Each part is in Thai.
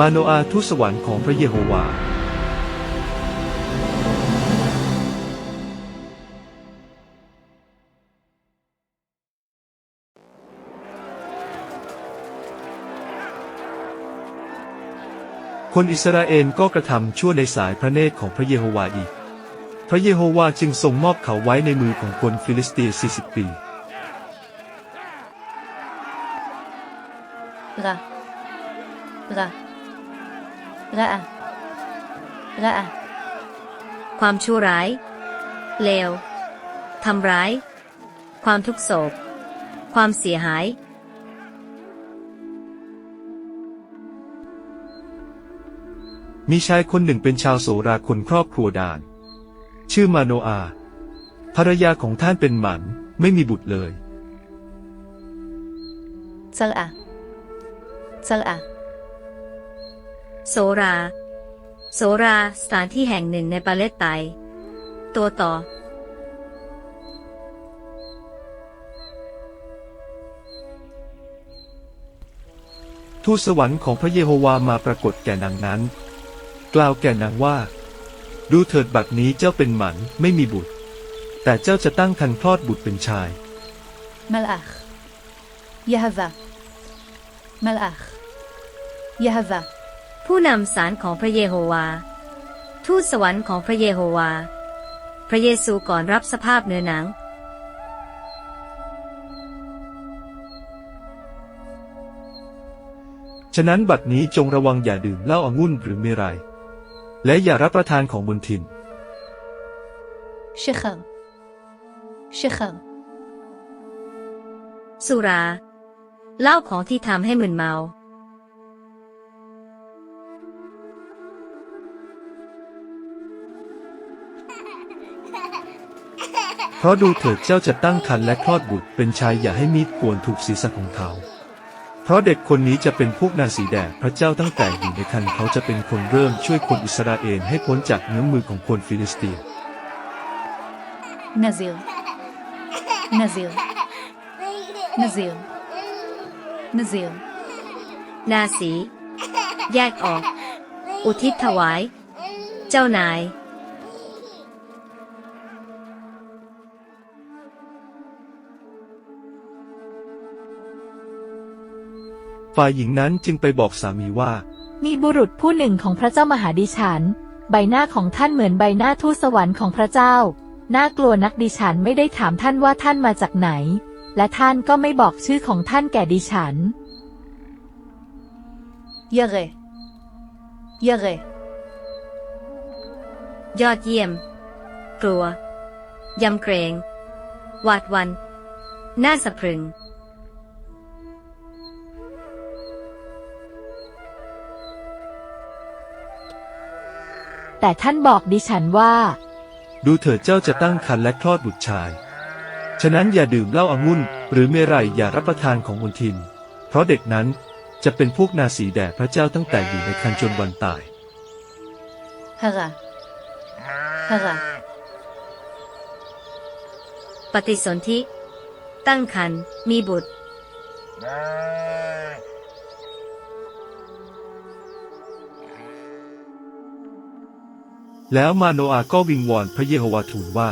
มาโนอาทูสวรรค์ของพระเยโฮวา คนอิสราเอลก็กระทำชั่วในสายพระเนตรของพระเยโฮวาอีก พระเยโฮวาจึงทรงมอบเขาไว้ในมือของคนฟิลิสเตีย40 ปี ละอะความชั่วร้าย เลวทำร้าย ความทุกโศก ความเสียหาย มีชายคนหนึ่งเป็นชาวโสราคนครอบครัวดาน ชื่อมาโนอา ภรรยาของท่านเป็นหมันไม่มีบุตรเลยเจออะเจออะ โซรา โซราสถานที่แห่งหนึ่งในปาเลสไตน์ตัวต่อ ทูตสวรรค์ของพระเยโฮวามาปรากฏแก่นางนั้น กล่าวแก่นางว่า ดูเถิดบัดนี้เจ้าเป็นหมันไม่มีบุตร แต่เจ้าจะตั้งครรภ์คลอดบุตรเป็นชายมลาคยาฮวามลาคยาฮวา ผู้นำสารของพระเยโฮวา ทูตสวรรค์ของพระเยโฮวา พระเยซูก่อนรับสภาพเนื้อหนัง ฉะนั้นบัดนี้จงระวังอย่าดื่มเหล้าอางุ่นหรือเมรัย และอย่ารับประทานของบนทินเชคังเชคังสุราเหล้าของที่ทำให้หมึนเมา เพราะดูเถิดเจ้าจะตั้งครรภ์และคลอดบุตรเป็นชายอย่าให้มีดกวนถูกศีรษะของเขา เพราะเด็กคนนี้จะเป็นพวกนางสีแดดพระเจ้าตั้งแต่อยู่ในคันเขาจะเป็นคนเริ่มช่วยคนอิสราเอลให้พ้นจากเงื้อมือของคนฟิลิสเตียนาซิลนาซิลนาซิลนาซิลนาสี แยกออก อุทิศถวาย เจ้านาย ฝ่ายหญิงนั้นจึงไปบอกสามีว่า มีบุรุษผู้หนึ่งของพระเจ้ามหาดิฉัน ใบหน้าของท่านเหมือนใบหน้าทูตสวรรค์ของพระเจ้า น่ากลัวนักดิฉันไม่ได้ถามท่านว่าท่านมาจากไหน และท่านก็ไม่บอกชื่อของท่านแก่ดิฉันเยเรเยเรยอดเยี่ยม กลัว ยำเกรง หวาดวัน น่าสะพรึง แต่ท่านบอกดิฉันว่า ดูเถิดเจ้าจะตั้งครรภ์และคลอดบุตรชาย ฉะนั้นอย่าดื่มเหล้าอางุ่น หรือเมรัยอย่ารับประทานของมนทิน เพราะเด็กนั้นจะเป็นพวกนาสีแด่พระเจ้าตั้งแต่อยู่ในครรภ์จนวันตาย ฮะกะฮะกะปฏิสนธิ ตั้งครรภ์มีบุตร แล้วมาโนอาก็วิงวอนพระเยโฮวาห์ทูลว่า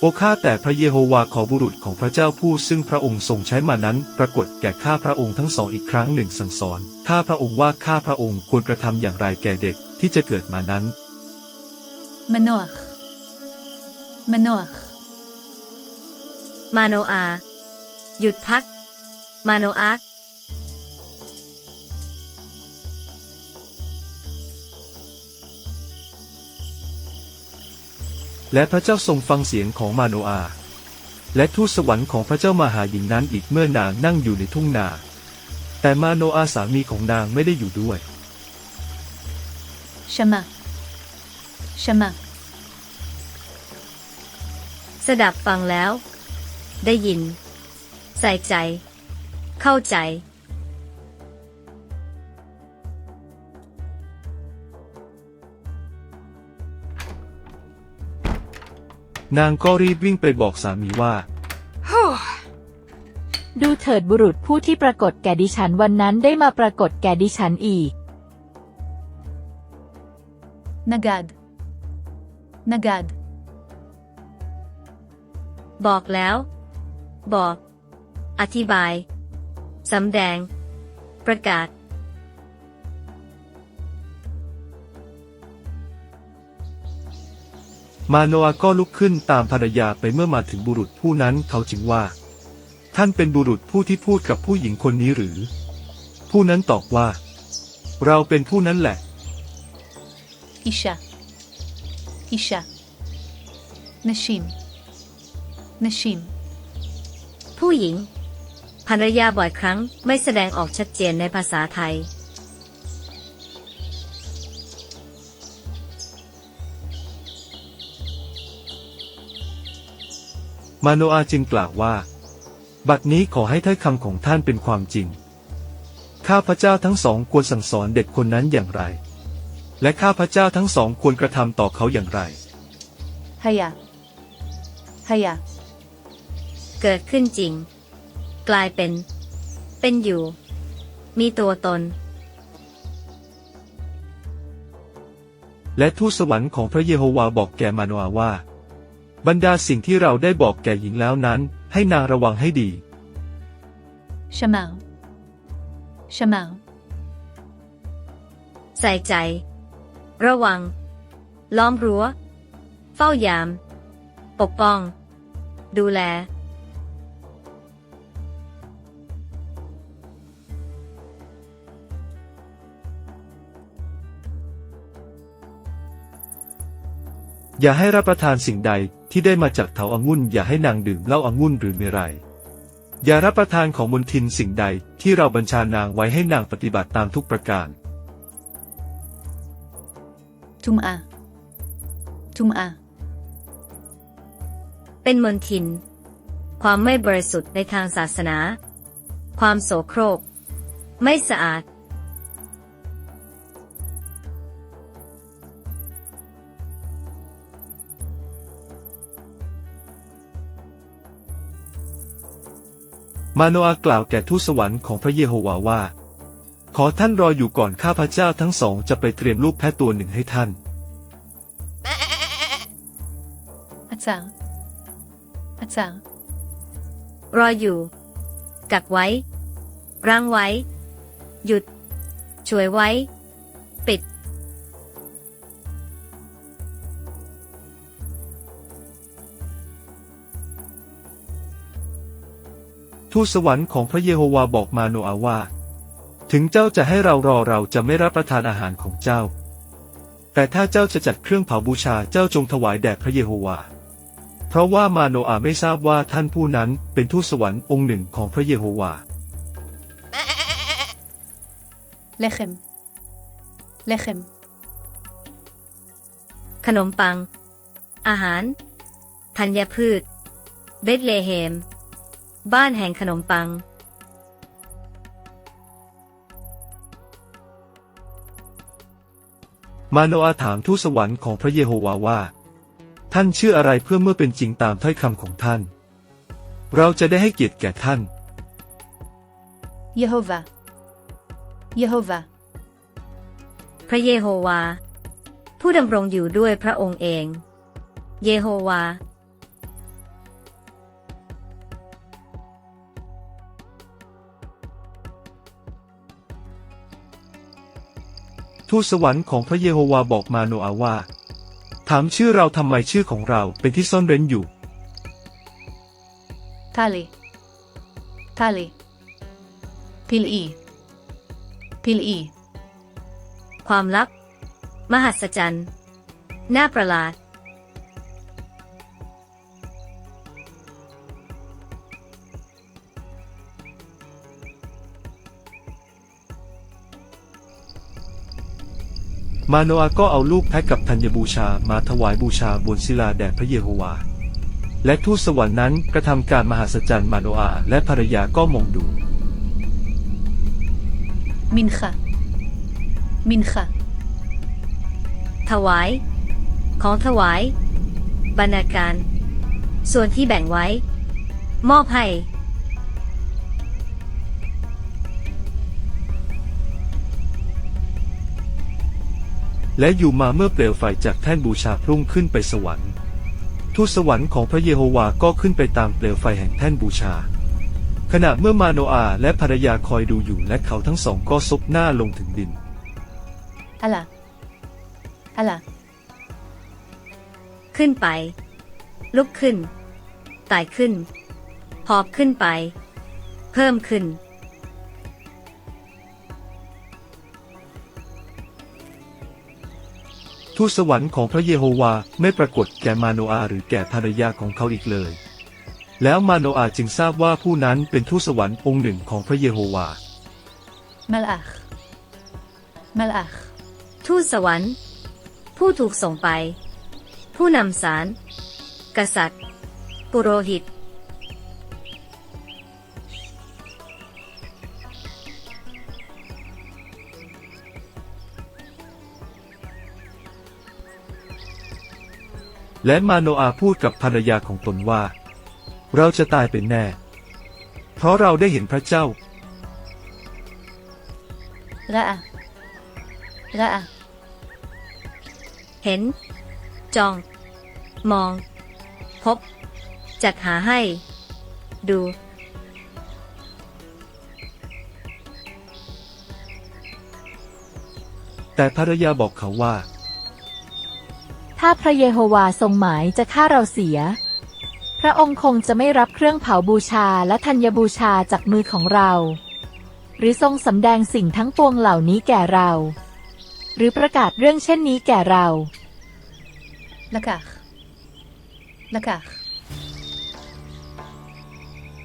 โอข้าแต่พระเยโฮวาห์ขอบุรุษของพระเจ้าผู้ซึ่งพระองค์ทรงใช้มานั้น ปรากฏแก่ข้าพระองค์ทั้งสองอีกครั้งหนึ่งสั่งสอนข้าพระองค์ว่าข้าพระองค์ควรกระทำอย่างไรแก่เด็กที่จะเกิดมานั้นมโนอามาโนอามาโนอาหยุดพัก มาโนอา และพระเจ้าทรงฟังเสียงของมาโนอา และทูตสวรรค์ของพระเจ้ามาหาหญิงนั้นอีกเมื่อนางนั่งอยู่ในทุ่งนา แต่มาโนอาสามีของนางไม่ได้อยู่ด้วยชมะชมะสดับฟังแล้ว ได้ยิน ใส่ใจ เข้าใจ นางก็รีบวิ่งไปบอกสามีว่า ดูเถิดบุรุษผู้ที่ปรากฏแก่ดิฉันวันนั้นได้มาปรากฏแก่ดิฉันอีก Nagad Nagad บอกแล้ว บอก อธิบาย สำแดง ประกาศ มาโนอาก็ลุกขึ้นตามภรรยาไปเมื่อมาถึงบุรุษผู้นั้นเขาจึงว่า ท่านเป็นบุรุษผู้ที่พูดกับผู้หญิงคนนี้หรือ ผู้นั้นตอบว่า เราเป็นผู้นั้นแหละ Isha. Isha. Nashim. Nashim. ผู้หญิงภรรยาบ่อยครั้งไม่แสดงออกชัดเจนในภาษาไทย มาโนอาจึงกล่าวว่า บัดนี้ขอให้ถ้อยคำของท่านเป็นความจริง ข้าพระเจ้าทั้งสองควรสั่งสอนเด็กคนนั้นอย่างไร และข้าพระเจ้าทั้งสองควรกระทำต่อเขาอย่างไร Haya. Haya. เกิดขึ้นจริง กลายเป็น เป็นอยู่ มีตัวตน และทูตสวรรค์ของพระเยโฮวาบอกแก่มาโนอาว่า บรรดาสิ่งที่เราได้บอกแก่หญิงแล้วนั้น ให้นางระวังให้ดี Shamar. Shamar. ใส่ใจ ระวัง ล้อมรั้ว เฝ้ายาม ปกป้อง ดูแล อย่าให้รับประทานสิ่งใด ที่ได้มาจากเถาอางุ่นอย่าให้นางดื่มเหล้าอางุ่นหรือเมรัยอย่ารับประทานของมนทินสิ่งใดที่เราบัญชานางไว้ให้นางปฏิบัติตามทุกประการ Tum'a. Tum'a. เป็นมนทิน ความไม่บริสุทธิ์ในทางศาสนา ความโสโครก ไม่สะอาด มาโนอากล่าวแก่ทูตสวรรค์ของพระเยโฮวาว่า ขอท่านรออยู่ก่อนข้าพระเจ้าทั้งสองจะไปเตรียมลูกแพะตัวหนึ่งให้ท่าน อาจารย์ อาจารย์ รออยู่ กักไว้ ร่างไว้ หยุด ช่วยไว้ ทูตสวรรค์ของพระเยโฮวาบอกมาโนอาว่า ถึงเจ้าจะให้เรารอเราจะไม่รับประทานอาหารของเจ้า แต่ถ้าเจ้าจะจัดเครื่องเผาบูชาเจ้าจงถวายแด่พระเยโฮวา เพราะว่ามาโนอาไม่ทราบว่าท่านผู้นั้นเป็นทูตสวรรค์องค์หนึ่งของพระเยโฮวา Lechem. Lechem. ขนมปัง อาหาร ธัญพืช เบธเลเฮม บ้านแห่งขนมปัง มาโนอาถามทูตสวรรค์ของพระเยโฮวาว่า ท่านชื่ออะไรเพื่อเมื่อเป็นจริงตามถ้อยคำของท่าน เราจะได้ให้เกียรติแก่ท่าน Yehovah. Yehovah. พระเยโฮวา ผู้ดำรงอยู่ด้วยพระองค์เอง เยโฮวา ทูตสวรรค์ของพระเยโฮวาบอกมาโนอาว่า ถามชื่อเราทำไมชื่อของเราเป็นที่ซ่อนเร้นอยู่ Tali. Tali. Pil'i. Pil'i. ความลับ มหัศจรรย์ น่าประหลาด มาโนอาก็เอาลูกแพะกับธัญบูชามาถวายบูชาบนศิลาแด่พระเยโฮวา และทูตสวรรค์นั้นกระทำการมหัศจรรย์มาโนอาและภรรยาก็มองดู Mincha. Mincha. ถวาย ของถวาย บรรณาการ ส่วนที่แบ่งไว้ มอบให้ และอยู่มาเมื่อเปลวไฟจากแท่นบูชาพุ่งขึ้นไปสวรรค์ ทูตสวรรค์ของพระเยโฮวาก็ขึ้นไปตามเปลวไฟแห่งแท่นบูชา ขณะเมื่อมาโนอาและภรรยาคอยดูอยู่และเขาทั้งสองก็ซบหน้าลงถึงดิน Allah. Allah. ขึ้นไป ลุกขึ้นไต่ขึ้นหอบขึ้นไป เพิ่มขึ้น ทูตสวรรค์ของพระเยโฮวาไม่ปรากฏแก่มาโนอาหรือแก่ภรรยาของเขาอีกเลย แล้วมาโนอาจึงทราบว่าผู้นั้นเป็นทูตสวรรค์องค์หนึ่งของพระเยโฮวา Malach. Malach. ทูตสวรรค์ ผู้ถูกส่งไป ผู้นำสาร กษัตริย์ ปุโรหิต และมาโนอาพูดกับภรรยาของตนว่า เราจะตายเป็นแน่ เพราะเราได้เห็นพระเจ้า Ra'a. Ra'a. เห็น จอง มอง พบ จัดหาให้ ดู แต่ภรรยาบอกเขาว่า ถ้าพระเยโฮวาทรงหมายจะฆ่าเราเสีย พระองค์คงจะไม่รับเครื่องเผาบูชาและธัญบูชาจากมือของเรา หรือทรงสำแดงสิ่งทั้งปวงเหล่านี้แก่เรา หรือประกาศเรื่องเช่นนี้แก่เรา Lakach. Lakach.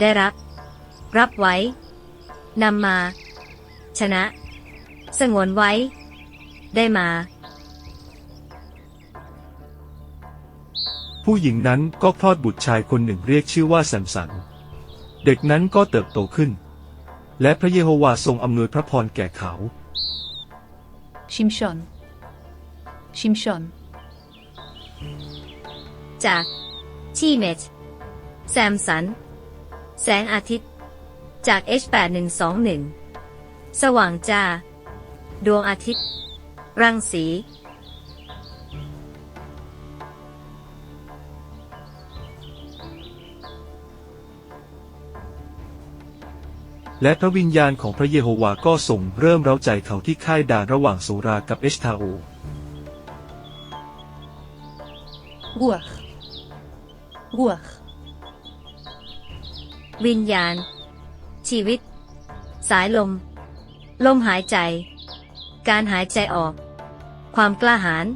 ได้รับ รับไว้ นำมา ชนะ สงวนไว้ ได้มา ผู้หญิงนั้นก็คลอดบุตรชายคนหนึ่งเรียกชื่อว่าแซมสัน เด็กนั้นก็เติบโตขึ้น และพระเยโฮวาทรงอำนวยพระพรแก่เขา Shimshon. Shimshon. จากชีเมตแซมสัน แสงอาทิตย์ จาก H8121 สว่างจ้า ดวงอาทิตย์ รังสี และพระวิญญาณของพระเยโฮวาก็ทรงเริ่มเร้าใจเขาที่ค่ายด่านระหว่างโซรากับเอชทาโอ Ruach. Ruach. วิญญาณ ชีวิต สายลม ลมหายใจ การหายใจออก ความกล้าหาญ